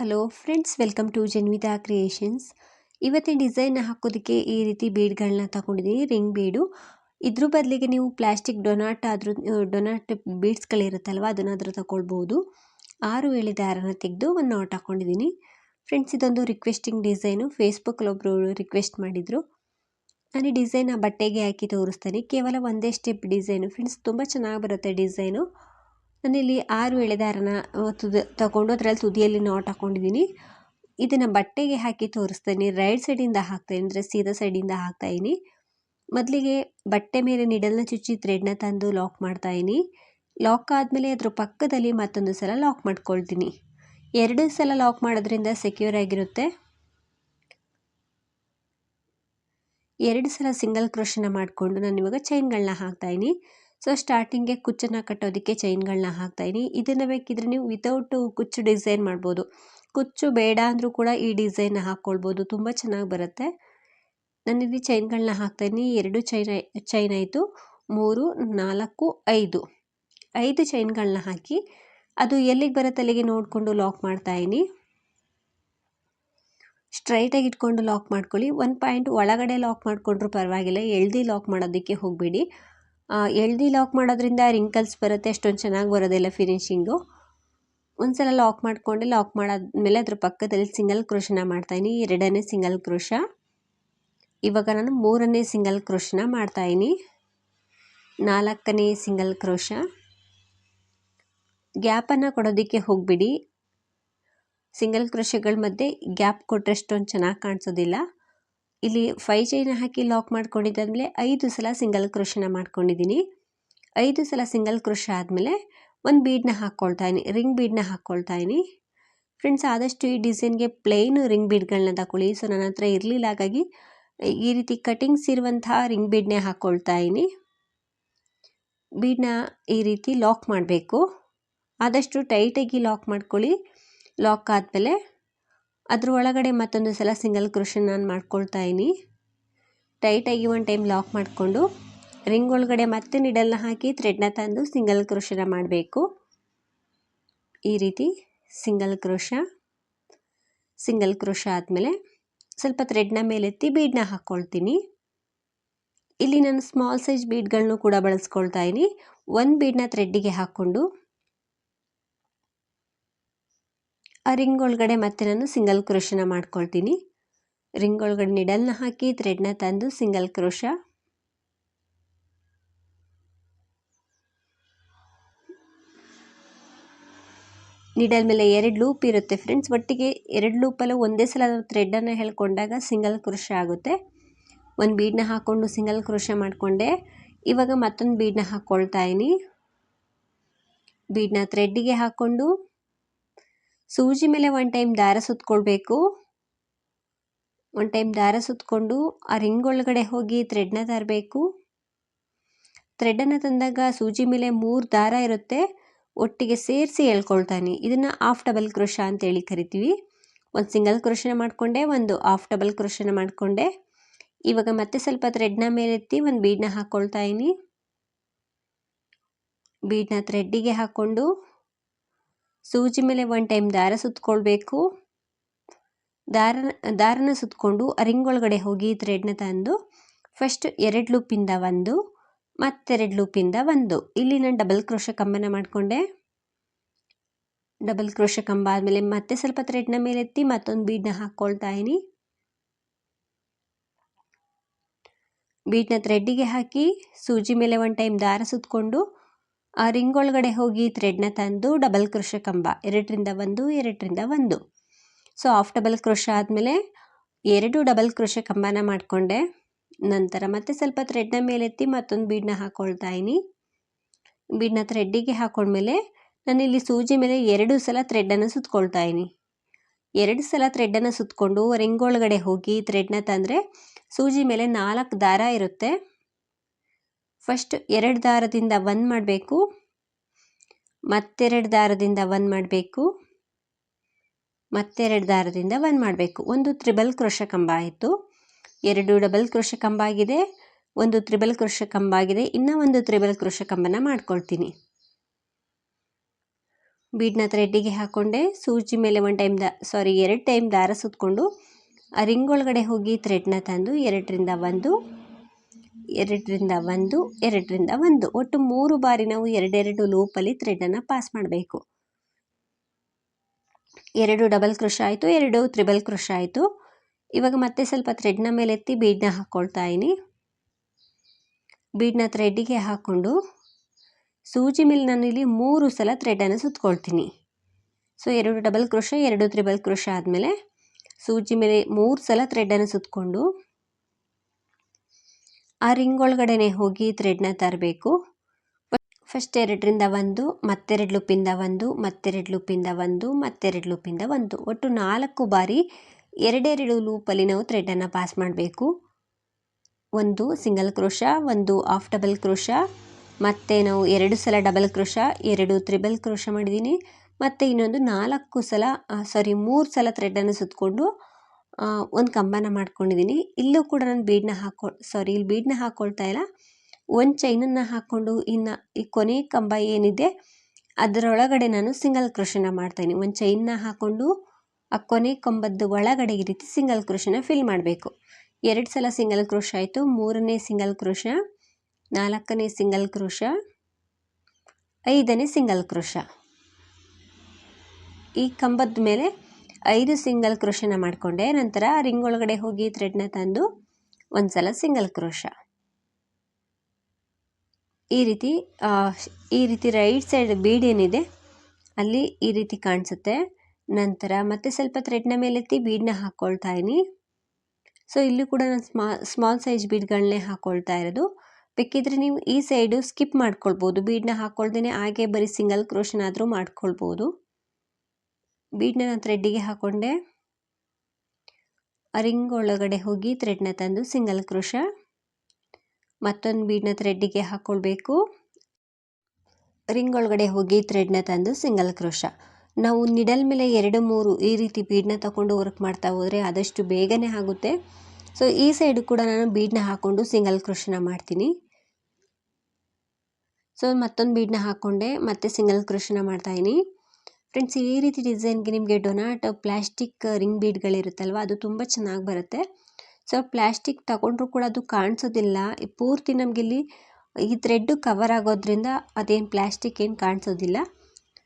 Hello friends welcome to Janvitha creations ಇವತ್ತಿನ design ಹಾಕೋದಕ್ಕೆ ಈ ರೀತಿ ಬೀಡ್ಗಳನ್ನ ತಗೊಂಡಿದ್ದೀನಿ ರಿಂಗ್ ಬೀಡು ಇದ್ರ ಬದಲಿಗೆ ನೀವು ಪ್ಲಾಸ್ಟಿಕ್ ಡೊನಾಟ್ ಆದರೂ ಡೊನಾಟ್ ಬೀಡ್ಸ್ಗಳಿರುತ್ತಲ್ವ ಅದನ್ನಾದರೂ ತಗೊಳ್ಬೋದು. ಆರು ವೇಳೆ ದಾರನ ತೆಗೆದು ಒಂದು ನಾಟ್ ಹಾಕ್ಕೊಂಡಿದ್ದೀನಿ ಫ್ರೆಂಡ್ಸ್ ಇದೊಂದು ರಿಕ್ವೆಸ್ಟಿಂಗ್ ಡಿಸೈನು ಫೇಸ್ಬುಕ್ಕಲ್ಲಿ ಒಬ್ಬರು ರಿಕ್ವೆಸ್ಟ್ ಮಾಡಿದರು. ನಾನು ಡಿಸೈನ್ ಬಟ್ಟೆಗೆ ಹಾಕಿ ತೋರಿಸ್ತೇನೆ. ಕೇವಲ ಒಂದೇ ಸ್ಟೆಪ್ ಡಿಸೈನು ಫ್ರೆಂಡ್ಸ್ ತುಂಬ ಚೆನ್ನಾಗಿ ಬರುತ್ತೆ ಡಿಸೈನು ನಾನಿಲ್ಲಿ ಆರು ಎಳೆದಾರನ ತುದ, ತಗೊಂಡು ಅದರಲ್ಲಿ ತುದಿಯಲ್ಲಿ ನಾಟ್ ಹಾಕೊಂಡಿದ್ದೀನಿ. ಇದನ್ನು ಬಟ್ಟೆಗೆ ಹಾಕಿ ತೋರಿಸ್ತೀನಿ. ರೈಟ್ ಸೈಡಿಂದ ಹಾಕ್ತೇನೆ ಅಂದರೆ ಸೀದಾ ಸೈಡಿಂದ ಹಾಕ್ತಾಯಿನಿ ಮೊದಲಿಗೆ ಬಟ್ಟೆ ಮೇಲೆ ನಿಡಲ್ನ ಚುಚ್ಚಿ ಥ್ರೆಡ್ನ ತಂದು ಲಾಕ್ ಮಾಡ್ತಾಯಿನಿ ಲಾಕ್ ಆದಮೇಲೆ ಅದ್ರ ಪಕ್ಕದಲ್ಲಿ ಮತ್ತೊಂದು ಸಲ ಲಾಕ್ ಮಾಡ್ಕೊಳ್ತೀನಿ. ಎರಡು ಸಲ ಲಾಕ್ ಮಾಡೋದ್ರಿಂದ ಸೆಕ್ಯೂರ್ ಆಗಿರುತ್ತೆ. ಎರಡು ಸಲ ಸಿಂಗಲ್ ಕ್ರೋಶನ ಮಾಡಿಕೊಂಡು ನಾನು ಇವಾಗ ಚೈನ್ಗಳನ್ನ ಹಾಕ್ತಾಯಿನಿ ಸೊ ಸ್ಟಾರ್ಟಿಂಗ್ಗೆ ಕುಚ್ಚನ್ನು ಕಟ್ಟೋದಕ್ಕೆ ಚೈನ್ಗಳನ್ನ ಹಾಕ್ತಾಯಿನಿ ಇದನ್ನು ಬೇಕಿದ್ರೆ ನೀವು ವಿತೌಟು ಕುಚ್ಚು ಡಿಸೈನ್ ಮಾಡ್ಬೋದು. ಕುಚ್ಚು ಬೇಡ ಅಂದರೂ ಕೂಡ ಈ ಡಿಸೈನ್ ಹಾಕ್ಕೊಳ್ಬೋದು. ತುಂಬ ಚೆನ್ನಾಗಿ ಬರುತ್ತೆ. ನಾನಿಲ್ಲಿ ಚೈನ್ಗಳನ್ನ ಹಾಕ್ತಾಯಿನಿ ಎರಡು ಚೈನ್ ಚೈನ್ ಆಯಿತು. ಮೂರು, ನಾಲ್ಕು, ಐದು. ಐದು ಚೈನ್ಗಳನ್ನ ಹಾಕಿ ಅದು ಎಲ್ಲಿಗೆ ಬರುತ್ತೆ ಅಲ್ಲಿಗೆ ನೋಡಿಕೊಂಡು ಲಾಕ್ ಮಾಡ್ತಾಯಿನಿ ಸ್ಟ್ರೈಟಾಗಿ ಇಟ್ಕೊಂಡು ಲಾಕ್ ಮಾಡ್ಕೊಳ್ಳಿ. ಒನ್ ಪಾಯಿಂಟ್ ಒಳಗಡೆ ಲಾಕ್ ಮಾಡಿಕೊಂಡ್ರೂ ಪರವಾಗಿಲ್ಲ. ಎಳ್ದು ಲಾಕ್ ಮಾಡೋದಕ್ಕೆ ಹೋಗಬೇಡಿ. ಎಳ್ದು ಲಾಕ್ ಮಾಡೋದ್ರಿಂದ ರಿಂಕಲ್ಸ್ ಬರುತ್ತೆ, ಅಷ್ಟೊಂದು ಚೆನ್ನಾಗಿ ಬರೋದಿಲ್ಲ ಫಿನಿಶಿಂಗು ಒಂದು ಸಲ ಲಾಕ್ ಮಾಡಿಕೊಂಡು ಲಾಕ್ ಮಾಡಾದ್ಮೇಲೆ ಅದ್ರ ಪಕ್ಕದಲ್ಲಿ ಸಿಂಗಲ್ ಕ್ರೋಶನ ಮಾಡ್ತಾಯಿನಿ ಎರಡನೇ ಸಿಂಗಲ್ ಕ್ರೋಶ ಇವಾಗ ನಾನು ಮೂರನೇ ಸಿಂಗಲ್ ಕ್ರೋಶನ ಮಾಡ್ತಾಯಿನಿ ನಾಲ್ಕನೇ ಸಿಂಗಲ್ ಕ್ರೋಶ ಗ್ಯಾಪನ್ನು ಕೊಡೋದಕ್ಕೆ ಹೋಗ್ಬಿಡಿ. ಸಿಂಗಲ್ ಕ್ರೋಶಗಳ ಮಧ್ಯೆ ಗ್ಯಾಪ್ ಕೊಟ್ಟರೆ ಅಷ್ಟೊಂದು ಚೆನ್ನಾಗಿ ಕಾಣಿಸೋದಿಲ್ಲ. ಇಲ್ಲಿ ಫೈ ಚೈನ್ ಹಾಕಿ ಲಾಕ್ ಮಾಡ್ಕೊಂಡಿದ್ದಾದಮೇಲೆ ಐದು ಸಲ ಸಿಂಗಲ್ ಕ್ರೋಶನ ಮಾಡ್ಕೊಂಡಿದ್ದೀನಿ ಐದು ಸಲ ಸಿಂಗಲ್ ಕ್ರೋಶ ಆದಮೇಲೆ ಒಂದು ಬೀಡನ್ನ ಹಾಕ್ಕೊಳ್ತಾ ಇದೀನಿ ರಿಂಗ್ ಬೀಡನ್ನ ಹಾಕ್ಕೊಳ್ತಾ ಇದೀನಿ ಫ್ರೆಂಡ್ಸ್ ಆದಷ್ಟು ಈ ಡಿಸೈನ್ಗೆ ಪ್ಲೇನ್ ರಿಂಗ್ ಬೀಡ್ಗಳನ್ನ ತಗೊಳ್ಳಿ ಸೊ ನನ್ನ ಹತ್ರ ಇರಲಿಲ್ಲ, ಹಾಗಾಗಿ ಈ ರೀತಿ ಕಟಿಂಗ್ಸ್ ಇರುವಂತಹ ರಿಂಗ್ ಬೀಡ್ನೇ ಹಾಕ್ಕೊಳ್ತಾ ಇದೀನಿ ಬೀಡನ್ನ ಈ ರೀತಿ ಲಾಕ್ ಮಾಡಬೇಕು. ಆದಷ್ಟು ಟೈಟಾಗಿ ಲಾಕ್ ಮಾಡ್ಕೊಳ್ಳಿ. ಲಾಕ್ ಆದಮೇಲೆ ಅದ್ರ ಒಳಗಡೆ ಮತ್ತೊಂದು ಸಲ ಸಿಂಗಲ್ ಕ್ರೋಷನ್ ನಾನು ಮಾಡ್ಕೊಳ್ತಾ ಇದ್ದೀನಿ ಟೈಟಾಗಿ ಒಂದು ಟೈಮ್ ಲಾಕ್ ಮಾಡಿಕೊಂಡು ರಿಂಗ್ ಒಳಗಡೆ ಮತ್ತೆ ನಿಡಲ್ನ ಹಾಕಿ ಥ್ರೆಡ್ನ ತಂದು ಸಿಂಗಲ್ ಕ್ರೋಷನ ಮಾಡಬೇಕು. ಈ ರೀತಿ ಸಿಂಗಲ್ ಕ್ರೋಷ ಸಿಂಗಲ್ ಕ್ರೋಷ ಆದಮೇಲೆ ಸ್ವಲ್ಪ ಥ್ರೆಡ್ನ ಮೇಲೆತ್ತಿ ಬೀಡನ್ನ ಹಾಕ್ಕೊಳ್ತೀನಿ ಇಲ್ಲಿ ನಾನು ಸ್ಮಾಲ್ ಸೈಜ್ ಬೀಡ್ಗಳನ್ನೂ ಕೂಡ ಬಳಸ್ಕೊಳ್ತಾ ಇದ್ದೀನಿ ಒಂದು ಬೀಡನ್ನ ಥ್ರೆಡ್ಡಿಗೆ ಹಾಕ್ಕೊಂಡು ಆ ರಿಂಗ್ ಒಳಗಡೆ ಮತ್ತೆ ನಾನು ಸಿಂಗಲ್ ಕ್ರೋಶನ ಮಾಡ್ಕೊಳ್ತೀನಿ. ರಿಂಗ್ ಒಳಗಡೆ ನಿಡಲ್ನ ಹಾಕಿ ಥ್ರೆಡ್ನ ತಂದು ಸಿಂಗಲ್ ಕ್ರೋಶ. ನಿಡಲ್ ಮೇಲೆ ಎರಡು ಲೂಪ್ ಇರುತ್ತೆ ಫ್ರೆಂಡ್ಸ್ ಒಟ್ಟಿಗೆ ಎರಡು ಲೂಪಲ್ಲೂ ಒಂದೇ ಸಲ ಥ್ರೆಡ್ಡನ್ನು ಹೇಳ್ಕೊಂಡಾಗ ಸಿಂಗಲ್ ಕ್ರೋಶ ಆಗುತ್ತೆ. ಒಂದು ಬೀಡನ್ನ ಹಾಕ್ಕೊಂಡು ಸಿಂಗಲ್ ಕ್ರೋಶ ಮಾಡಿಕೊಂಡೆ. ಇವಾಗ ಮತ್ತೊಂದು ಬೀಡನ್ನ ಹಾಕ್ಕೊಳ್ತಾ ಇದ್ದೀನಿ ಬೀಡನ್ನ ಥ್ರೆಡ್ಡಿಗೆ ಹಾಕ್ಕೊಂಡು ಸೂಜಿ ಮೇಲೆ ಒನ್ ಟೈಮ್ ದಾರ ಸುತ್ಕೊಳ್ಬೇಕು. ಒನ್ ಟೈಮ್ ದಾರ ಸುತ್ತಕೊಂಡು ಆ ರಿಂಗ್ ಒಳಗಡೆ ಹೋಗಿ ಥ್ರೆಡ್ನ ತರಬೇಕು. ಥ್ರೆಡನ್ನು ತಂದಾಗ ಸೂಜಿ ಮೇಲೆ ಮೂರು ದಾರ ಇರುತ್ತೆ. ಒಟ್ಟಿಗೆ ಸೇರಿಸಿ ಹೇಳ್ಕೊಳ್ತಾನೆ ಇದನ್ನು ಆಫ್ ಡಬಲ್ ಕ್ರೋಶ ಅಂತೇಳಿ ಕರಿತೀವಿ. ಒಂದು ಸಿಂಗಲ್ ಕ್ರೋಶನ ಮಾಡಿಕೊಂಡೆ, ಒಂದು ಆಫ್ ಡಬಲ್ ಕ್ರೋಶನ ಮಾಡಿಕೊಂಡೆ. ಇವಾಗ ಮತ್ತೆ ಸ್ವಲ್ಪ ಥ್ರೆಡ್ನ ಮೇಲೆತ್ತಿ ಒಂದು ಬೀಡನ್ನ ಹಾಕ್ಕೊಳ್ತಾ ಇದ್ದೀನಿ ಬೀಡನ್ನ ಥ್ರೆಡ್ಡಿಗೆ ಹಾಕ್ಕೊಂಡು ಸೂಜಿ ಮೇಲೆ ಒನ್ ಟೈಮ್ ದಾರ ಸುತ್ತಕೊಳ್ಬೇಕು ದಾರ, ದಾರನ ಸುತ್ತಕೊಂಡು ರಿಂಗ್ ಒಳಗಡೆ ಹೋಗಿ ಥ್ರೆಡ್ನ ತಂದು ಫಸ್ಟ್ ಎರಡು ಲೂಪಿಂದ ಒಂದು, ಮತ್ತೆರಡು ಲೂಪಿಂದ ಒಂದು. ಇಲ್ಲಿ ನಾನು ಡಬಲ್ ಕ್ರೋಶ ಕಂಬನ ಮಾಡಿಕೊಂಡೆ. ಡಬಲ್ ಕ್ರೋಶ ಕಂಬ ಆದಮೇಲೆ ಮತ್ತೆ ಸ್ವಲ್ಪ ಥ್ರೆಡ್ನ ಮೇಲೆತ್ತಿ ಮತ್ತೊಂದು ಬೀಡ್ನ ಹಾಕ್ಕೊಳ್ತಾ ಇದೀನಿ. ಬೀಡನ್ನ ಥ್ರೆಡ್ಡಿಗೆ ಹಾಕಿ, ಸೂಜಿ ಮೇಲೆ ಒನ್ ಟೈಮ್ ದಾರ ಸುತ್ತಕೊಂಡು ಆ ರಿಂಗ್ ಒಳಗಡೆ ಹೋಗಿ ಥ್ರೆಡ್ನ ತಂದು ಡಬಲ್ ಕ್ರೋಶ ಕಂಬ, ಎರಡರಿಂದ ಒಂದು ಎರಡರಿಂದ ಒಂದು. ಸೊ ಆಫ್ ಡಬಲ್ ಕ್ರೋಶ ಆದಮೇಲೆ ಎರಡು ಡಬಲ್ ಕ್ರೋಶ ಕಂಬನ ಮಾಡಿಕೊಂಡೆ. ನಂತರ ಮತ್ತೆ ಸ್ವಲ್ಪ ಥ್ರೆಡ್ನ ಮೇಲೆತ್ತಿ ಮತ್ತೊಂದು ಬೀಡನ್ನ ಹಾಕ್ಕೊಳ್ತಾ ಇದ್ದೀನಿ ಬೀಡನ್ನ ಥ್ರೆಡ್ಡಿಗೆ ಹಾಕೊಂಡ್ಮೇಲೆ ನಾನಿಲ್ಲಿ ಸೂಜಿ ಮೇಲೆ ಎರಡು ಸಲ ಥ್ರೆಡ್ಡನ್ನು ಸುತ್ಕೊಳ್ತಾ ಇದ್ದೀನಿ ಎರಡು ಸಲ ಥ್ರೆಡ್ಡನ್ನು ಸುತ್ತಕೊಂಡು ರಿಂಗ್ ಒಳಗಡೆ ಹೋಗಿ ಥ್ರೆಡ್ನ ತಂದರೆ ಸೂಜಿ ಮೇಲೆ ನಾಲ್ಕು ದಾರ ಇರುತ್ತೆ. ಫಸ್ಟ್ ಎರಡು ದಾರದಿಂದ ಒಂದು ಮಾಡಬೇಕು. ಮತ್ತೆರಡು ದಾರದಿಂದ ಒಂದು ಮಾಡಬೇಕು. ಮತ್ತೆರಡು ದಾರದಿಂದ ಒಂದು ಮಾಡಬೇಕು. ಒಂದು ತ್ರಿಬಲ್ ಕ್ರೋಶ ಕಂಬ ಆಯಿತು. ಎರಡು ಡಬಲ್ ಕ್ರೋಶ ಕಂಬ ಆಗಿದೆ. ಒಂದು ತ್ರಿಬಲ್ ಕ್ರೋಶ ಕಂಬ ಆಗಿದೆ. ಇನ್ನೂ ಒಂದು ತ್ರಿಬಲ್ ಕ್ರೋಶ ಕಂಬನ ಮಾಡ್ಕೊಳ್ತೀನಿ. ಬೀಡ್ನ ಥ್ರೆಡ್ಡಿಗೆ ಹಾಕ್ಕೊಂಡೆ ಸೂಜಿ ಮೇಲೆ ಒಂದು ಟೈಮ್ ದ ಸಾರಿ ಎರಡು ಟೈಮ್ ದಾರ ಸುತ್ತಕೊಂಡು ಆ ರಿಂಗ್ ಒಳಗಡೆ ಹೋಗಿ ಥ್ರೆಡ್ನ ತಂದು ಎರಡರಿಂದ ಒಂದು ಎರಡರಿಂದ ಒಂದು ಎರಡರಿಂದ ಒಂದು. ಒಟ್ಟು ಮೂರು ಬಾರಿ ನಾವು ಎರಡೆರಡು ಲೂಪಲ್ಲಿ ಥ್ರೆಡನ್ನು ಪಾಸ್ ಮಾಡಬೇಕು. ಎರಡು ಡಬಲ್ ಕ್ರೋಶ ಆಯಿತು, ಎರಡು ತ್ರಿಬಲ್ ಕ್ರೋಶ ಆಯಿತು. ಇವಾಗ ಮತ್ತೆ ಸ್ವಲ್ಪ ಥ್ರೆಡ್ನ ಮೇಲೆ ಎತ್ತಿ ಬೀಡನ್ನ ಹಾಕ್ಕೊಳ್ತಾ ಇದ್ದೀನಿ ಬೀಡನ್ನ ಥ್ರೆಡ್ಡಿಗೆ ಹಾಕ್ಕೊಂಡು ಸೂಜಿ ಮೇಲೆ ನಾನು ಇಲ್ಲಿ ಮೂರು ಸಲ ಥ್ರೆಡನ್ನು ಸುತ್ಕೊಳ್ತೀನಿ. ಸೊ ಎರಡು ಡಬಲ್ ಕ್ರೋಶ ಎರಡು ತ್ರಿಬಲ್ ಕ್ರೋಶ ಆದಮೇಲೆ ಸೂಜಿ ಮೇಲೆ ಮೂರು ಸಲ ಥ್ರೆಡನ್ನು ಸುತ್ತಕೊಂಡು ಆ ರಿಂಗ್ ಒಳಗಡೆನೆ ಹೋಗಿ ಥ್ರೆಡ್ನ ತರಬೇಕು. ಫಸ್ಟ್ ಎರಡರಿಂದ ಒಂದು, ಮತ್ತೆರಡು ಲೂಪಿಂದ ಒಂದು, ಮತ್ತೆರಡು ಲೂಪಿಂದ ಒಂದು, ಮತ್ತೆರಡು ಲೂಪಿಂದ ಒಂದು. ಒಟ್ಟು ನಾಲ್ಕು ಬಾರಿ ಎರಡೆರಡು ಲೂಪಲ್ಲಿ ನಾವು ಥ್ರೆಡನ್ನು ಪಾಸ್ ಮಾಡಬೇಕು. ಒಂದು ಸಿಂಗಲ್ ಕ್ರೋಶ ಒಂದು ಆಫ್ ಡಬಲ್ ಕ್ರೋಶ ಮತ್ತು ನಾವು ಎರಡು ಸಲ ಡಬಲ್ ಕ್ರೋಶ ಎರಡು ತ್ರಿಬಲ್ ಕ್ರೋಶ ಮಾಡಿದ್ದೀನಿ ಮತ್ತು ಇನ್ನೊಂದು ನಾಲ್ಕು ಸಲ ಸಾರಿ ಮೂರು ಸಲ ಥ್ರೆಡನ್ನು ಸುತ್ತಕೊಂಡು ಒಂದು ಕಂಬನ ಮಾಡ್ಕೊಂಡಿದ್ದೀನಿ ಇಲ್ಲೂ ಕೂಡ ನಾನು ಬೀಡನ್ನ ಹಾಕೊ ಸಾರಿ ಇಲ್ಲಿ ಬೀಡನ್ನ ಹಾಕ್ಕೊಳ್ತಾ ಇಲ್ಲ. ಒಂದು ಚೈನನ್ನು ಹಾಕ್ಕೊಂಡು ಇನ್ನು ಈ ಕೊನೆ ಕಂಬ ಏನಿದೆ, ಅದರೊಳಗಡೆ ನಾನು ಸಿಂಗಲ್ ಕ್ರೋಷನ ಮಾಡ್ತೀನಿ ಒಂದು ಚೈನ್ನ ಹಾಕ್ಕೊಂಡು ಆ ಕೊನೆ ಕಂಬದ ಒಳಗಡೆ ಈ ರೀತಿ ಸಿಂಗಲ್ ಕ್ರೋಷನ ಫಿಲ್ ಮಾಡಬೇಕು. ಎರಡು ಸಲ ಸಿಂಗಲ್ ಕ್ರೋಶ ಆಯಿತು. ಮೂರನೇ ಸಿಂಗಲ್ ಕ್ರೋಶ ನಾಲ್ಕನೇ ಸಿಂಗಲ್ ಕ್ರೋಶ ಐದನೇ ಸಿಂಗಲ್ ಕ್ರೋಶ ಈ ಕಂಬದ ಮೇಲೆ ಐದು ಸಿಂಗಲ್ ಕ್ರೋಶನ ಮಾಡಿಕೊಂಡೆ. ನಂತರ ರಿಂಗ್ ಒಳಗಡೆ ಹೋಗಿ ಥ್ರೆಡ್ನ ತಂದು ಒಂದು ಸಲ ಸಿಂಗಲ್ ಕ್ರೋಶ. ಈ ರೀತಿ ಈ ರೀತಿ ರೈಟ್ ಸೈಡ್ ಬೀಡ್ ಏನಿದೆ, ಅಲ್ಲಿ ಈ ರೀತಿ ಕಾಣಿಸುತ್ತೆ. ನಂತರ ಮತ್ತೆ ಸ್ವಲ್ಪ ಥ್ರೆಡ್ನ ಮೇಲೆತ್ತಿ ಬೀಡನ್ನ ಹಾಕ್ಕೊಳ್ತಾ ಇದ್ದೀನಿ. ಸೊ ಇಲ್ಲೂ ಕೂಡ ನಾನು ಸ್ಮಾ ಸ್ಮಾಲ್ ಸೈಜ್ ಬೀಡ್ಗಳನ್ನೇ ಹಾಕ್ಕೊಳ್ತಾ ಇರೋದು. ಬೇಕಿದ್ರೆ ನೀವು ಈ ಸೈಡು ಸ್ಕಿಪ್ ಮಾಡ್ಕೊಳ್ಬೋದು. ಬೀಡನ್ನ ಹಾಕ್ಕೊಳ್ದೇ ಹಾಗೆ ಬರೀ ಸಿಂಗಲ್ ಕ್ರೋಶನಾದರೂ ಮಾಡ್ಕೊಳ್ಬೋದು. ಬೀಡನ್ನ ನಾನು ಥ್ರೆಡ್ಡಿಗೆ ಹಾಕ್ಕೊಂಡೆ ರಿಂಗ್ ಒಳಗಡೆ ಹೋಗಿ ಥ್ರೆಡ್ನ ತಂದು ಸಿಂಗಲ್ ಕ್ರೋಶ ಮತ್ತೊಂದು ಬೀಡನ್ನ ಥ್ರೆಡ್ಡಿಗೆ ಹಾಕ್ಕೊಳ್ಬೇಕು ರಿಂಗ್ ಒಳಗಡೆ ಹೋಗಿ ಥ್ರೆಡ್ನ ತಂದು ಸಿಂಗಲ್ ಕ್ರೋಶ ನಾವು ನಿಡಲ್ ಮೇಲೆ ಎರಡು, ಮೂರು ಈ ರೀತಿ ಬೀಡನ್ನ ತಗೊಂಡು ವರ್ಕ್ ಮಾಡ್ತಾ ಹೋದರೆ ಆದಷ್ಟು ಬೇಗನೆ ಆಗುತ್ತೆ. ಸೊ ಈ ಸೈಡು ಕೂಡ ನಾನು ಬೀಡನ್ನ ಹಾಕ್ಕೊಂಡು ಸಿಂಗಲ್ ಕ್ರೋಶನ ಮಾಡ್ತೀನಿ. ಸೊ ಮತ್ತೊಂದು ಬೀಡನ್ನ ಹಾಕ್ಕೊಂಡೆ ಮತ್ತೆ ಸಿಂಗಲ್ ಕ್ರೋಶನ ಮಾಡ್ತಾಯಿನಿ ಫ್ರೆಂಡ್ಸ್, ಈ ರೀತಿ ಡಿಸೈನ್ಗೆ ನಿಮಗೆ ಡೊನಾಟ್ ಪ್ಲಾಸ್ಟಿಕ್ ರಿಂಗ್ ಬೀಡ್ಗಳಿರುತ್ತಲ್ವ, ಅದು ತುಂಬ ಚೆನ್ನಾಗಿ ಬರುತ್ತೆ. ಸೊ, ಪ್ಲಾಸ್ಟಿಕ್ ತಗೊಂಡ್ರೂ ಕೂಡ ಅದು ಕಾಣಿಸೋದಿಲ್ಲ. ಪೂರ್ತಿ ನಮಗಿಲ್ಲಿ ಈ ಥ್ರೆಡ್ಡು ಕವರ್ ಆಗೋದ್ರಿಂದ ಅದೇನು ಪ್ಲಾಸ್ಟಿಕ್ ಏನು ಕಾಣಿಸೋದಿಲ್ಲ.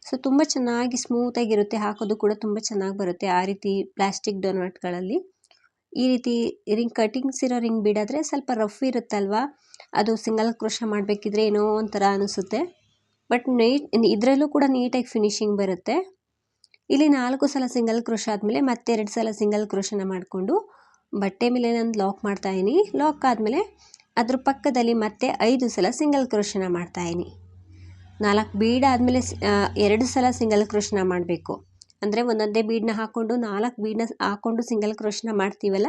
ಸೊ, ತುಂಬ ಚೆನ್ನಾಗಿ ಸ್ಮೂತಾಗಿರುತ್ತೆ ಹಾಕೋದು ಕೂಡ ತುಂಬ ಚೆನ್ನಾಗಿ ಬರುತ್ತೆ ಆ ರೀತಿ ಪ್ಲಾಸ್ಟಿಕ್ ಡೊನಾಟ್ಗಳಲ್ಲಿ. ಈ ರೀತಿ ರಿಂಗ್ ಕಟಿಂಗ್ಸ್ ಇರೋ ರಿಂಗ್ ಬೀಡಾದರೆ ಸ್ವಲ್ಪ ರಫ್ ಇರುತ್ತಲ್ವ, ಅದು ಸಿಂಗಲ್ ಕ್ರೋಶ ಮಾಡಬೇಕಿದ್ರೆ ಏನೋ ಒಂಥರ ಅನಿಸುತ್ತೆ. ಬಟ್ ನೈಟ್ ಇದರಲ್ಲೂ ಕೂಡ ನೀಟಾಗಿ ಫಿನಿಶಿಂಗ್ ಬರುತ್ತೆ. ಇಲ್ಲಿ ನಾಲ್ಕು ಸಲ ಸಿಂಗಲ್ ಕ್ರೋಶ ಆದಮೇಲೆ ಮತ್ತೆ ಎರಡು ಸಲ ಸಿಂಗಲ್ ಕ್ರೋಶನ ಮಾಡಿಕೊಂಡು ಬಟ್ಟೆ ಮೇಲೆ ನಾನು ಲಾಕ್ ಮಾಡ್ತಾಯಿದ್ದೀನಿ ಲಾಕ್ ಆದಮೇಲೆ ಅದ್ರ ಪಕ್ಕದಲ್ಲಿ ಮತ್ತೆ ಐದು ಸಲ ಸಿಂಗಲ್ ಕ್ರೋಶನ ಮಾಡ್ತಾಯಿದ್ದೀನಿ ನಾಲ್ಕು ಬೀಡ್ ಆದಮೇಲೆ ಎರಡು ಸಲ ಸಿಂಗಲ್ ಕ್ರೋಶನ ಮಾಡಬೇಕು. ಅಂದರೆ ಒಂದೊಂದೇ ಬೀಡನ್ನ ಹಾಕ್ಕೊಂಡು ನಾಲ್ಕು ಬೀಡನ್ನ ಹಾಕ್ಕೊಂಡು ಸಿಂಗಲ್ ಕ್ರೋಶನ ಮಾಡ್ತೀವಲ್ಲ,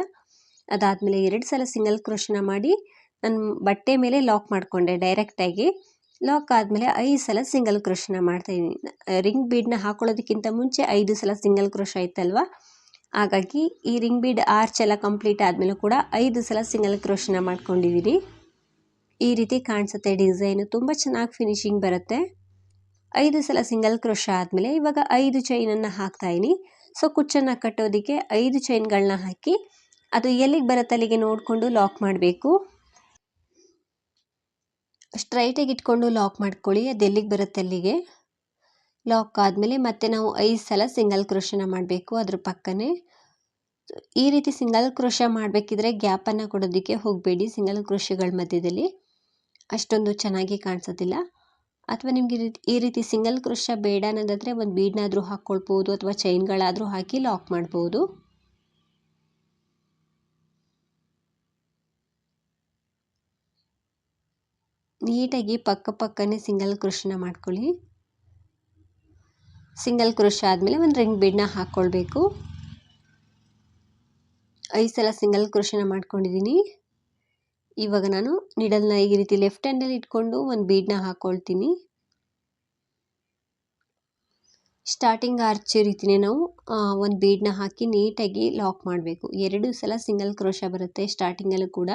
ಅದಾದಮೇಲೆ ಎರಡು ಸಲ ಸಿಂಗಲ್ ಕ್ರೋಶನ ಮಾಡಿ ನಾನು ಬಟ್ಟೆ ಮೇಲೆ ಲಾಕ್ ಮಾಡಿಕೊಂಡೆ ಡೈರೆಕ್ಟಾಗಿ. ಲಾಕ್ ಆದಮೇಲೆ ಐದು ಸಲ ಸಿಂಗಲ್ ಕ್ರೋಶನ ಮಾಡ್ತಾಯಿದ್ದೀನಿ ರಿಂಗ್ ಬೀಡ್ನ ಹಾಕೊಳ್ಳೋದಕ್ಕಿಂತ ಮುಂಚೆ ಐದು ಸಲ ಸಿಂಗಲ್ ಕ್ರೋಶ ಆಯ್ತಲ್ವ? ಹಾಗಾಗಿ ಈ ರಿಂಗ್ ಬೀಡ್ ಆರ್ಚ್ ಎಲ್ಲ ಕಂಪ್ಲೀಟ್ ಆದಮೇಲೂ ಕೂಡ ಐದು ಸಲ ಸಿಂಗಲ್ ಕ್ರೋಶನ ಮಾಡ್ಕೊಂಡಿದ್ದೀನಿ ಈ ರೀತಿ ಕಾಣಿಸುತ್ತೆ ಡಿಸೈನು ತುಂಬ ಚೆನ್ನಾಗಿ ಫಿನಿಶಿಂಗ್ ಬರುತ್ತೆ. ಐದು ಸಲ ಸಿಂಗಲ್ ಕ್ರೋಶ ಆದಮೇಲೆ ಇವಾಗ ಐದು ಚೈನನ್ನು ಹಾಕ್ತಾಯಿನಿ ಸೊ ಕುಚ್ಚನ್ನು ಕಟ್ಟೋದಕ್ಕೆ ಐದು ಚೈನ್ಗಳನ್ನ ಹಾಕಿ ಅದು ಎಲ್ಲಿಗೆ ಬರುತ್ತೆ ಅಲ್ಲಿಗೆ ನೋಡಿಕೊಂಡು ಲಾಕ್ ಮಾಡಬೇಕು. ಸ್ಟ್ರೈಟಾಗಿ ಇಟ್ಕೊಂಡು ಲಾಕ್ ಮಾಡ್ಕೊಳ್ಳಿ, ಅದು ಎಲ್ಲಿಗೆ ಬರುತ್ತೆ ಅಲ್ಲಿಗೆ? ಲಾಕ್ ಆದಮೇಲೆ ಮತ್ತೆ ನಾವು ಐದು ಸಲ ಸಿಂಗಲ್ ಕ್ರೋಶನ ಮಾಡಬೇಕು ಅದ್ರ ಪಕ್ಕನೇ. ಈ ರೀತಿ ಸಿಂಗಲ್ ಕ್ರೋಶ ಮಾಡಬೇಕಿದ್ರೆ ಗ್ಯಾಪನ್ನು ಕೊಡೋದಕ್ಕೆ ಹೋಗಬೇಡಿ ಸಿಂಗಲ್ ಕ್ರೋಶಗಳ ಮಧ್ಯದಲ್ಲಿ. ಅಷ್ಟೊಂದು ಚೆನ್ನಾಗಿ ಕಾಣಿಸೋದಿಲ್ಲ. ಅಥವಾ ನಿಮಗೆ ಈ ರೀತಿ ಸಿಂಗಲ್ ಕ್ರೋಶ ಬೇಡ ಅನ್ನೋದಾದರೆ ಒಂದು ಬೀಡ್ನಾದರೂ ಹಾಕ್ಕೊಳ್ಬೋದು ಅಥವಾ ಚೈನ್ಗಳಾದರೂ ಹಾಕಿ ಲಾಕ್ ಮಾಡ್ಬೋದು. ನೀಟಾಗಿ ಪಕ್ಕ ಪಕ್ಕನೇ ಸಿಂಗಲ್ ಕ್ರೋಶನ ಮಾಡ್ಕೊಳ್ಳಿ. ಸಿಂಗಲ್ ಕ್ರೋಶ ಆದಮೇಲೆ ಒಂದು ರಿಂಗ್ ಬೀಡನ್ನ ಹಾಕ್ಕೊಳ್ಬೇಕು ಐದು ಸಲ ಸಿಂಗಲ್ ಕ್ರೋಶನ ಮಾಡ್ಕೊಂಡಿದ್ದೀನಿ. ಇವಾಗ ನಾನು ನಿಡಲ್ನ ಈ ರೀತಿ ಲೆಫ್ಟ್ ಹ್ಯಾಂಡಲ್ಲಿ ಇಟ್ಕೊಂಡು ಒಂದು ಬೀಡನ್ನ ಹಾಕ್ಕೊಳ್ತೀನಿ ಸ್ಟಾರ್ಟಿಂಗ್ ಆರ್ಚ್ ರೀತಿಯೇ ನಾವು ಒಂದು ಬೀಡನ್ನ ಹಾಕಿ ನೀಟಾಗಿ ಲಾಕ್ ಮಾಡಬೇಕು. ಎರಡು ಸಲ ಸಿಂಗಲ್ ಕ್ರೋಶ ಬರುತ್ತೆ ಸ್ಟಾರ್ಟಿಂಗಲ್ಲೂ ಕೂಡ.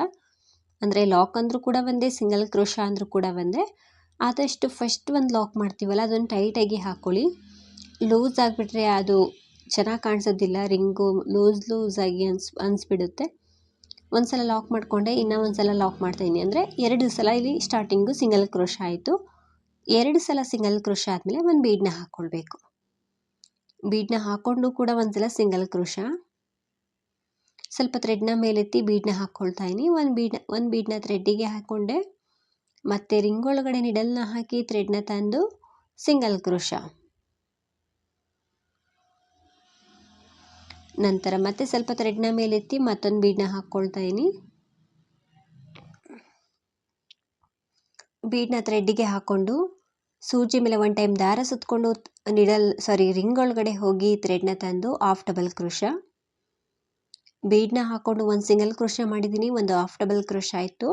ಅಂದರೆ ಲಾಕ್ ಅಂದರೂ ಕೂಡ ಒಂದೇ ಸಿಂಗಲ್ ಕ್ರೋಶ ಅಂದರೂ ಕೂಡ ಒಂದೇ. ಆದಷ್ಟು ಫಸ್ಟ್ ಒಂದು ಲಾಕ್ ಮಾಡ್ತೀವಲ್ಲ ಅದನ್ನು ಟೈಟಾಗಿ ಹಾಕ್ಕೊಳ್ಳಿ ಲೂಸ್ ಆಗಿಬಿಟ್ರೆ ಅದು ಚೆನ್ನಾಗಿ ಕಾಣಿಸೋದಿಲ್ಲ, ರಿಂಗು ಲೂಸ್ ಲೂಸ್ ಆಗಿ ಅನ್ಸ್, ಅನಿಸ್ಬಿಡುತ್ತೆ. ಒಂದು ಸಲ ಲಾಕ್ ಮಾಡಿಕೊಂಡೆ, ಇನ್ನೂ ಒಂದು ಸಲ ಲಾಕ್ ಮಾಡ್ತಾಯಿದ್ದೀನಿ ಅಂದರೆ ಎರಡು ಸಲ ಇಲ್ಲಿ ಸ್ಟಾರ್ಟಿಂಗು ಸಿಂಗಲ್ ಕ್ರೋಶ ಆಯಿತು. ಎರಡು ಸಲ ಸಿಂಗಲ್ ಕ್ರೋಶ ಆದಮೇಲೆ ಒಂದು ಬೀಡನ್ನ ಹಾಕ್ಕೊಳ್ಬೇಕು ಬೀಡನ್ನ ಹಾಕ್ಕೊಂಡು ಕೂಡ ಒಂದು ಸಲ ಸಿಂಗಲ್ ಕ್ರೋಶ ಸ್ವಲ್ಪ ಥ್ರೆಡ್ನ ಮೇಲೆತ್ತಿ ಬೀಡನ್ನ ಹಾಕ್ಕೊಳ್ತಾ ಇದ್ದೀನಿ ಒಂದು ಬೀಡ್ ಒಂದು ಬೀಡನ್ನ ಥ್ರೆಡ್ಡಿಗೆ ಹಾಕ್ಕೊಂಡೆ ಮತ್ತು ರಿಂಗ್ ಒಳಗಡೆ ನಿಡಲ್ನ ಹಾಕಿ ಥ್ರೆಡ್ನ ತಂದು ಸಿಂಗಲ್ ಕ್ರೋಶ ನಂತರ ಮತ್ತೆ ಸ್ವಲ್ಪ ಥ್ರೆಡ್ನ ಮೇಲೆತ್ತಿ ಮತ್ತೊಂದು ಬೀಡನ್ನ ಹಾಕ್ಕೊಳ್ತಾ ಇದ್ದೀನಿ ಬೀಡನ್ನ ಥ್ರೆಡ್ಡಿಗೆ ಹಾಕ್ಕೊಂಡು ಸೂಜಿ ಮೇಲೆ ಒನ್ ಟೈಮ್ ದಾರ ಸುತ್ತಕೊಂಡು ನಿಡಲ್ ಸಾರಿ ರಿಂಗ್ ಒಳಗಡೆ ಹೋಗಿ ಥ್ರೆಡ್ನ ತಂದು ಆಫ್ ಡಬಲ್ ಕ್ರೋಶ ಬೀಡನ್ನ ಹಾಕ್ಕೊಂಡು ಒಂದು ಸಿಂಗಲ್ ಕ್ರೋಶ ಮಾಡಿದ್ದೀನಿ ಒಂದು ಆಫ್ ಡಬಲ್ ಕ್ರೋಶ ಆಯಿತು.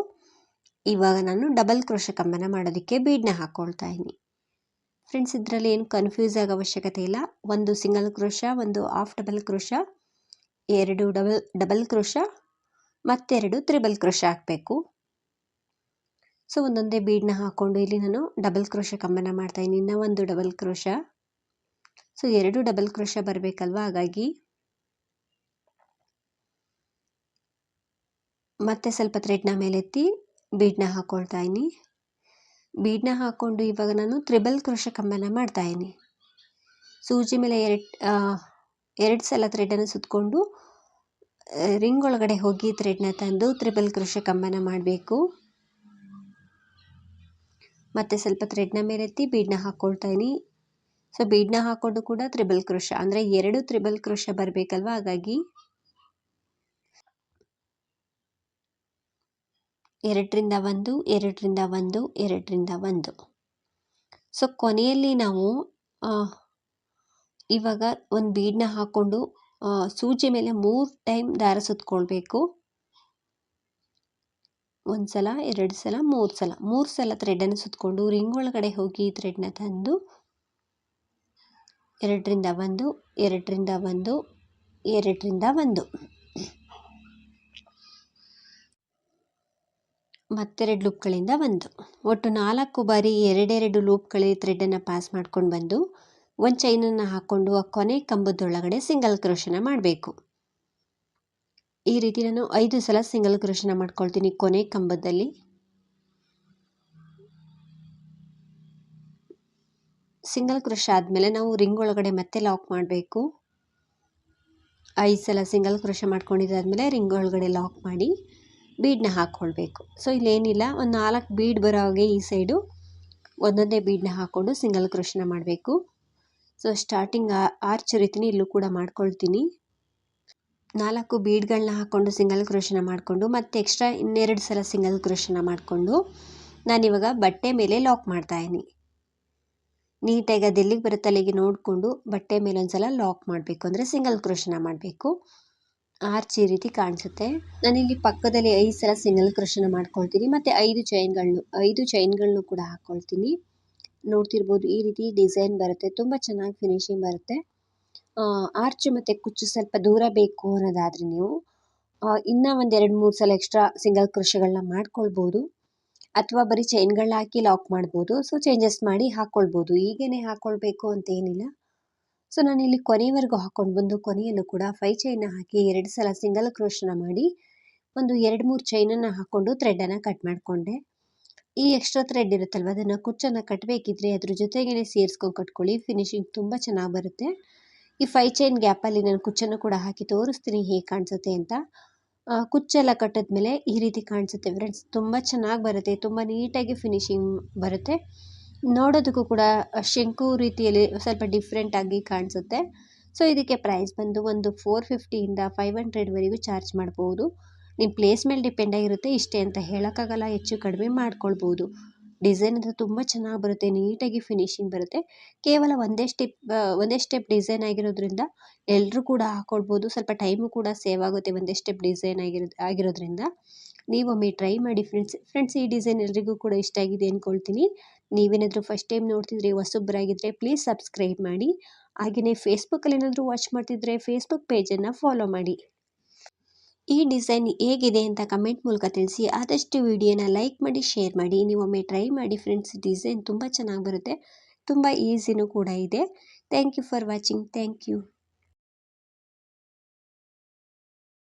ಇವಾಗ ನಾನು ಡಬಲ್ ಕ್ರೋಶ ಕಂಬನ ಮಾಡೋದಕ್ಕೆ ಬೀಡ್ನ ಹಾಕ್ಕೊಳ್ತಾ ಇದ್ದೀನಿ. ಫ್ರೆಂಡ್ಸ್ ಇದರಲ್ಲಿ ಏನು ಕನ್ಫ್ಯೂಸ್ ಆಗೋ ಅವಶ್ಯಕತೆ ಇಲ್ಲ. ಒಂದು ಸಿಂಗಲ್ ಕ್ರೋಶ ಒಂದು ಆಫ್ ಡಬಲ್ ಕ್ರೋಶ ಎರಡು ಡಬಲ್ ಡಬಲ್ ಕ್ರೋಶ ಮತ್ತೆರಡು ತ್ರಿಬಲ್ ಕ್ರೋಶ ಹಾಕಬೇಕು. ಸೊ ಒಂದೊಂದೇ ಬೀಡ್ನ ಹಾಕ್ಕೊಂಡು ಇಲ್ಲಿ ನಾನು ಡಬಲ್ ಕ್ರೋಶ ಕಂಬನ ಮಾಡ್ತಾಯಿದ್ದೀನಿ ಇನ್ನೂ ಒಂದು ಡಬಲ್ ಕ್ರೋಶ ಸೊ ಎರಡು ಡಬಲ್ ಕ್ರೋಶ ಬರಬೇಕಲ್ವ? ಹಾಗಾಗಿ ಮತ್ತೆ ಸ್ವಲ್ಪ ಥ್ರೆಡ್ನ ಮೇಲೆತ್ತಿ ಬೀಡನ್ನ ಹಾಕ್ಕೊಳ್ತಾ ಇದ್ದೀನಿ ಬೀಡನ್ನ ಹಾಕ್ಕೊಂಡು ಇವಾಗ ನಾನು ತ್ರಿಬಲ್ ಕ್ರೋಶ ಕಂಬನ ಮಾಡ್ತಾಯಿದ್ದೀನಿ ಸೂಜಿ ಮೇಲೆ ಎರಡು ಎರಡು ಸಲ ಥ್ರೆಡನ್ನು ಸುತ್ತಕೊಂಡು ರಿಂಗ್ ಒಳಗಡೆ ಹೋಗಿ ಥ್ರೆಡ್ನ ತಂದು ತ್ರಿಬಲ್ ಕೃಷ ಕಂಬನ ಮಾಡಬೇಕು. ಮತ್ತು ಸ್ವಲ್ಪ ಥ್ರೆಡ್ನ ಮೇಲೆತ್ತಿ ಬೀಡನ್ನ ಹಾಕ್ಕೊಳ್ತಾ ಇದ್ದೀನಿ ಸೊ ಬೀಡನ್ನ ಹಾಕ್ಕೊಂಡು ಕೂಡ ತ್ರಿಬಲ್ ಕೃಷ, ಅಂದರೆ ಎರಡು ತ್ರಿಬಲ್ ಕೃಷ ಬರಬೇಕಲ್ವ ಹಾಗಾಗಿ. ಎರಡರಿಂದ ಒಂದು ಎರಡರಿಂದ ಒಂದು ಎರಡರಿಂದ ಒಂದು. ಸೊ ಕೊನೆಯಲ್ಲಿ ನಾವು ಇವಾಗ ಒಂದು ಬೀಡನ್ನ ಹಾಕ್ಕೊಂಡು ಸೂಜಿ ಮೇಲೆ ಮೂರು ಟೈಮ್ ದಾರ ಸುತ್ಕೊಳ್ಬೇಕು. ಒಂದು ಸಲ, ಎರಡು ಸಲ, ಮೂರು ಸಲ. ಮೂರು ಸಲ ಥ್ರೆಡನ್ನು ಸುತ್ತಕೊಂಡು ರಿಂಗ್ ಒಳಗಡೆ ಹೋಗಿ ಥ್ರೆಡ್ನ ತಂದು, ಎರಡರಿಂದ ಒಂದು ಎರಡರಿಂದ ಒಂದು ಎರಡರಿಂದ ಒಂದು. ಮತ್ತೆರಡು ಲೂಪ್ಗಳಿಂದ ಒಂದು ಒಟ್ಟು ನಾಲ್ಕು ಬಾರಿ ಎರಡೆರಡು ಲೂಪ್ಗಳಿಗೆ ಥ್ರೆಡನ್ನು ಪಾಸ್ ಮಾಡ್ಕೊಂಡು ಬಂದು, ಒಂದು ಚೈನನ್ನು ಹಾಕ್ಕೊಂಡು ಆ ಕೊನೆ ಕಂಬದೊಳಗಡೆ ಸಿಂಗಲ್ ಕ್ರೋಶನ ಮಾಡಬೇಕು. ಈ ರೀತಿ ನಾನು ಐದು ಸಲ ಸಿಂಗಲ್ ಕ್ರೋಶನ ಮಾಡ್ಕೊಳ್ತೀನಿ ಕೊನೆ ಕಂಬದಲ್ಲಿ. ಸಿಂಗಲ್ ಕ್ರೋಶ ಆದಮೇಲೆ ನಾವು ರಿಂಗ್ ಒಳಗಡೆ ಮತ್ತೆ ಲಾಕ್ ಮಾಡಬೇಕು. ಐದು ಸಲ ಸಿಂಗಲ್ ಕ್ರೋಶ ಮಾಡ್ಕೊಂಡಿದ್ದಾದಮೇಲೆ ರಿಂಗ್ ಒಳಗಡೆ ಲಾಕ್ ಮಾಡಿ ಬೀಡನ್ನ ಹಾಕ್ಕೊಳ್ಬೇಕು. ಸೊ ಇಲ್ಲೇನಿಲ್ಲ, ಒಂದು ನಾಲ್ಕು ಬೀಡ್ ಬರೋ ಹಾಗೆ ಈ ಸೈಡು ಒಂದೊಂದೇ ಬೀಡನ್ನ ಹಾಕ್ಕೊಂಡು ಸಿಂಗಲ್ ಕ್ರೋಶನ ಮಾಡಬೇಕು. ಸೊ ಸ್ಟಾರ್ಟಿಂಗ್ ಆರ್ಚ್ ರೀತಿನಿ ಇಲ್ಲೂ ಕೂಡ ಮಾಡ್ಕೊಳ್ತೀನಿ. ನಾಲ್ಕು ಬೀಡ್ಗಳನ್ನ ಹಾಕ್ಕೊಂಡು ಸಿಂಗಲ್ ಕ್ರೋಶನ ಮಾಡಿಕೊಂಡು, ಮತ್ತೆ ಎಕ್ಸ್ಟ್ರಾ ಇನ್ನೆರಡು ಸಲ ಸಿಂಗಲ್ ಕ್ರೋಶನ ಮಾಡಿಕೊಂಡು ನಾನಿವಾಗ ಬಟ್ಟೆ ಮೇಲೆ ಲಾಕ್ ಮಾಡ್ತಾಯಿದ್ದೀನಿ ನೀಟಾಗಿ ಅದೆಲ್ಲಿಗೆ ಬರುತ್ತೆ ಅಲ್ಲಿಗೆ ನೋಡಿಕೊಂಡು ಬಟ್ಟೆ ಮೇಲೆ ಒಂದು ಸಲ ಲಾಕ್ ಮಾಡಬೇಕು. ಅಂದರೆ ಸಿಂಗಲ್ ಕ್ರೋಶನ ಮಾಡಬೇಕು. ಆರ್ಚ್ ಈ ರೀತಿ ಕಾಣಿಸುತ್ತೆ. ನಾನಿಲ್ಲಿ ಪಕ್ಕದಲ್ಲಿ ಐದು ಸಲ ಸಿಂಗಲ್ ಕ್ರೋಶನ ಮಾಡ್ಕೊಳ್ತೀನಿ, ಮತ್ತು ಐದು ಚೈನ್ಗಳನ್ನು ಐದು ಚೈನ್ಗಳನ್ನು ಕೂಡ ಹಾಕ್ಕೊಳ್ತೀನಿ ನೋಡ್ತಿರ್ಬೋದು ಈ ರೀತಿ ಡಿಸೈನ್ ಬರುತ್ತೆ, ತುಂಬ ಚೆನ್ನಾಗಿ ಫಿನಿಶಿಂಗ್ ಬರುತ್ತೆ. ಆರ್ಚ್ ಮತ್ತು ಕುಚ್ಚು ಸ್ವಲ್ಪ ದೂರ ಬೇಕು ಅನ್ನೋದಾದರೆ ನೀವು ಇನ್ನೂ ಒಂದು ಎರಡು ಮೂರು ಸಲ ಎಕ್ಸ್ಟ್ರಾ ಸಿಂಗಲ್ ಕ್ರಷಗಳನ್ನ ಮಾಡ್ಕೊಳ್ಬೋದು. ಅಥವಾ ಬರೀ ಚೈನ್ಗಳನ್ನ ಹಾಕಿ ಲಾಕ್ ಮಾಡ್ಬೋದು. ಸೊ, ಚೇಂಜಸ್ ಮಾಡಿ ಹಾಕ್ಕೊಳ್ಬೋದು ಈಗೇನೆ ಹಾಕ್ಕೊಳ್ಬೇಕು ಅಂತ ಏನಿಲ್ಲ. ಸೊ ನಾನು ಇಲ್ಲಿ ಕೊನೆಯವರೆಗೂ ಹಾಕ್ಕೊಂಡು ಬಂದು ಕೊನೆಯಲ್ಲೂ ಕೂಡ ಫೈ ಚೈನ್ನ ಹಾಕಿ ಎರಡು ಸಲ ಸಿಂಗಲ್ ಕ್ರೋಶನ ಮಾಡಿ ಒಂದು ಎರಡು ಮೂರು ಚೈನನ್ನು ಹಾಕ್ಕೊಂಡು ಥ್ರೆಡನ್ನು ಕಟ್ ಮಾಡಿಕೊಂಡೆ. ಈ ಎಕ್ಸ್ಟ್ರಾ ಥ್ರೆಡ್ ಇರುತ್ತಲ್ವ, ಅದನ್ನು ಕುಚ್ಚನ್ನು ಕಟ್ಟಬೇಕಿದ್ರೆ ಅದ್ರ ಜೊತೆಗೇ ಸೇರಿಸ್ಕೊಂಡು ಕಟ್ಕೊಳ್ಳಿ ಫಿನಿಶಿಂಗ್ ತುಂಬ ಚೆನ್ನಾಗಿ ಬರುತ್ತೆ. ಈ ಫೈ ಚೈನ್ ಗ್ಯಾಪಲ್ಲಿ ನಾನು ಕುಚ್ಚನ್ನು ಕೂಡ ಹಾಕಿ ತೋರಿಸ್ತೀನಿ ಹೇಗೆ ಕಾಣಿಸುತ್ತೆ ಅಂತ. ಕುಚ್ಚೆಲ್ಲ ಕಟ್ಟಿದ್ಮೇಲೆ ಈ ರೀತಿ ಕಾಣಿಸುತ್ತೆ ಫ್ರೆಂಡ್ಸ್ ತುಂಬ ಚೆನ್ನಾಗಿ ಬರುತ್ತೆ, ತುಂಬ ನೀಟಾಗಿ ಫಿನಿಶಿಂಗ್ ಬರುತ್ತೆ. ನೋಡೋದಕ್ಕೂ ಕೂಡ ಶಂಕು ರೀತಿಯಲ್ಲಿ ಸ್ವಲ್ಪ ಡಿಫ್ರೆಂಟಾಗಿ ಕಾಣಿಸುತ್ತೆ. ಸೊ ಇದಕ್ಕೆ ಪ್ರೈಸ್ ಬಂದು ಒಂದು ಫೋರ್ ಫಿಫ್ಟಿಯಿಂದ ಫೈವ್ ಹಂಡ್ರೆಡ್ವರೆಗೂ ಚಾರ್ಜ್ ಮಾಡ್ಬೋದು. ನಿಮ್ಮ ಪ್ಲೇಸ್ ಮೇಲೆ ಡಿಪೆಂಡ್ ಆಗಿರುತ್ತೆ, ಇಷ್ಟೇ ಅಂತ ಹೇಳೋಕ್ಕಾಗಲ್ಲ, ಹೆಚ್ಚು ಕಡಿಮೆ ಮಾಡ್ಕೊಳ್ಬೋದು. ಡಿಸೈನ್ ಅಂತೂ ತುಂಬ ಚೆನ್ನಾಗಿ ಬರುತ್ತೆ, ನೀಟಾಗಿ ಫಿನಿಶಿಂಗ್ ಬರುತ್ತೆ. ಕೇವಲ ಒಂದೇ ಸ್ಟೆಪ್ ಒಂದೇ ಸ್ಟೆಪ್ ಡಿಸೈನ್ ಆಗಿರೋದ್ರಿಂದ ಎಲ್ಲರೂ ಕೂಡ ಹಾಕ್ಕೊಳ್ಬೋದು ಸ್ವಲ್ಪ ಟೈಮು ಕೂಡ ಸೇವ್ ಆಗುತ್ತೆ ಒಂದೇ ಸ್ಟೆಪ್ ಡಿಸೈನ್ ಆಗಿರೋ, ಆಗಿರೋದ್ರಿಂದ. ನೀವೊಮ್ಮೆ ಟ್ರೈ ಮಾಡಿ ಫ್ರೆಂಡ್ಸ್ ಫ್ರೆಂಡ್ಸ್ ಈ ಡಿಸೈನ್ ಎಲ್ರಿಗೂ ಕೂಡ ಇಷ್ಟ ಆಗಿದೆ ಅಂದ್ಕೊಳ್ತೀನಿ ನೀವೇನಾದರೂ ಫಸ್ಟ್ ಟೈಮ್ ನೋಡ್ತಿದ್ರೆ ಹೊಸೊಬ್ಬರಾಗಿದ್ದರೆ ಪ್ಲೀಸ್ ಸಬ್ಸ್ಕ್ರೈಬ್ ಮಾಡಿ. ಹಾಗೆಯೇ ಫೇಸ್ಬುಕ್ಕಲ್ಲಿ ಏನಾದರೂ ವಾಚ್ ಮಾಡ್ತಿದ್ರೆ ಫೇಸ್ಬುಕ್ ಪೇಜನ್ನು ಫಾಲೋ ಮಾಡಿ. ಈ ಡಿಸೈನ್ ಹೇಗಿದೆ ಅಂತ ಕಮೆಂಟ್ ಮೂಲಕ ತಿಳಿಸಿ. ಆದಷ್ಟು ವಿಡಿಯೋನ ಲೈಕ್ ಮಾಡಿ ಶೇರ್ ಮಾಡಿ. ನೀವೊಮ್ಮೆ ಟ್ರೈ ಮಾಡಿ ಫ್ರೆಂಡ್ಸ್ ಡಿಸೈನ್ ತುಂಬ ಚೆನ್ನಾಗಿ ಬರುತ್ತೆ. ತುಂಬ ಈಸಿನೂ ಕೂಡ ಇದೆ. Thank you for watching thank you